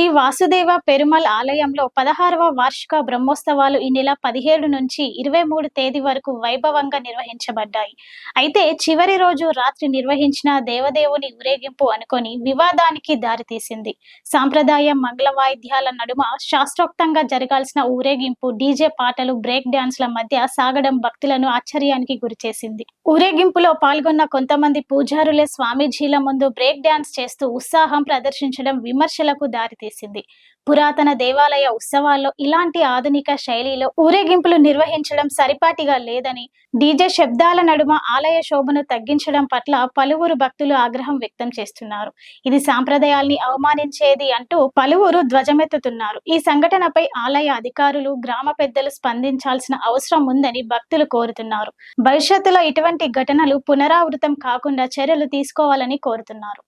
శ్రీ వాసుదేవ పెరుమల్ ఆలయంలో పదహారవ వార్షిక బ్రహ్మోత్సవాలు ఈ నెల పదిహేడు నుంచి ఇరవై మూడు తేదీ వరకు వైభవంగా నిర్వహించబడ్డాయి. అయితే చివరి రోజు రాత్రి నిర్వహించిన దేవదేవుని ఊరేగింపు అనుకొని వివాదానికి దారితీసింది. సాంప్రదాయ మంగళ వాయిద్యాల నడుమ శాస్త్రోక్తంగా జరగాల్సిన ఊరేగింపు డీజే పాటలు బ్రేక్ డాన్స్ల మధ్య సాగడం భక్తులను ఆశ్చర్యానికి గురిచేసింది. ఊరేగింపులో పాల్గొన్న కొంతమంది పూజారులే స్వామీజీల ముందు బ్రేక్ డాన్స్ చేస్తూ ఉత్సాహం ప్రదర్శించడం విమర్శలకు దారితీసింది పురాతన దేవాలయ ఉత్సవాల్లో ఇలాంటి ఆధునిక శైలిలో ఊరేగింపులు నిర్వహించడం సరిపాటిగా లేదని డీజే శబ్దాల నడుమ ఆలయ శోభను తగ్గించడం పట్ల పలువురు భక్తులు ఆగ్రహం వ్యక్తం చేస్తున్నారు. ఇది సాంప్రదాయాల్ని అవమానించేది అంటూ పలువురు ధ్వజమెత్తుతున్నారు. ఈ సంఘటనపై ఆలయ అధికారులు గ్రామ పెద్దలు స్పందించాల్సిన అవసరం ఉందని భక్తులు కోరుతున్నారు. భవిష్యత్తులో ఇటువంటి ఘటనలు పునరావృతం కాకుండా చర్యలు తీసుకోవాలని కోరుతున్నారు.